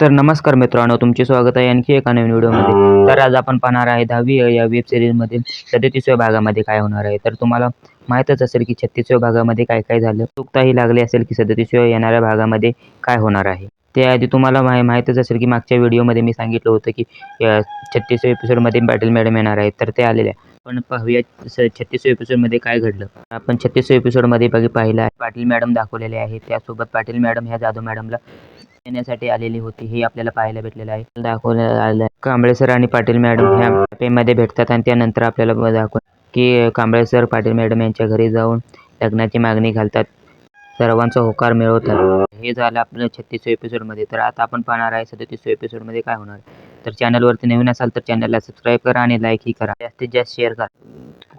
तर नमस्कार मित्रांनो तुमचे स्वागत आहे आणखी एका नवीन व्हिडिओमध्ये. तर आज आपण पाहणार आहे दहावी या वेब सिरीजमधील सदतीसव्या भागामध्ये काय होणार आहे. तर तुम्हाला माहीतच असेल की छत्तीसव्या भागामध्ये काय काय झालं. चुकताही लागली असेल की सदतीसव्या येणाऱ्या भागामध्ये काय होणार आहे. त्याआधी तुम्हाला माहि माहीतच असेल की मागच्या व्हिडिओमध्ये मी सांगितलं होतं की छत्तीस छत्तीसव्या एपिसोडमध्ये पाटील मॅडम येणार आहेत. तर ते आलेले आहे पण पाहूया स छत्तीसव्या एपिसोडमध्ये काय घडलं. आपण छत्तीसव्या एपिसोडमध्ये बघ पाहिलं आहे. पाटील मॅडम दाखवलेले आहे त्यासोबत पाटील मॅडम ह्या जाधव मॅडमला येण्यासाठी आलेली होती. हे आपल्याला पाहायला भेटलेलं आहे. दाखवलं आलं आहे. कांबळे सर आणि पाटील मॅडम ह्या कॅफेमध्ये भेटतात आणि त्यानंतर आपल्याला दाखव की कांबळे सर पाटील मॅडम यांच्या घरी जाऊन लग्नाची मागणी घालतात. सर्वांचा होकार मिळवतात. हे झालं आपलं छत्तीसव्या एपिसोडमध्ये तर आता आपण पाहणार आहे सदतीसव्या एपिसोडमध्ये काय होणार. आहे. तर चॅनलवरती नवीन असाल तर चॅनलला सबस्क्राईब करा आणि लाईकही करा. जास्तीत जास्त शेअर करा.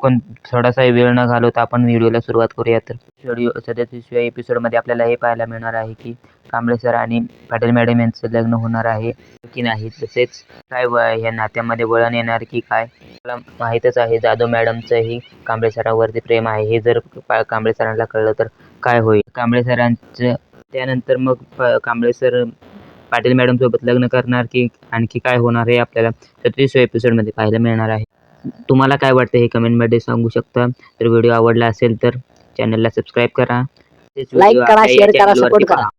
पण थोडासा वेळ न घालवता आपण व्हिडिओला सुरुवात करूया तर व्हिडिओ सदतीसव्या एपिसोडमध्ये आपल्याला हे पाहायला मिळणार आहे की कांबळे सर आणि पाटील मॅडम यांचं लग्न होणार आहे की नाही. तसेच काय व ह्या नात्यामध्ये वळण येणार की काय? मला माहीतच आहे जाधव मॅडमचंही कांबळे सरांवरती प्रेम आहे. हे जर पा- कांबळे सरांना कळलं तर काय होईल? कांबळे सरांचं त्यानंतर मग प- कांबळे सर पाटील मॅडम सोबत लग्न करणार की आणखी काय होणार हे आपल्याला सत्तीसव्या एपिसोडमध्ये पाहायला मिळणार आहे. तुम्हाला काय वाटतं हे कमेंटमध्ये सांगू शकता. तर व्हिडिओ आवडला असेल तर चॅनलला सबस्क्राईब करा. लाईक करा, शेअर करा, support करा.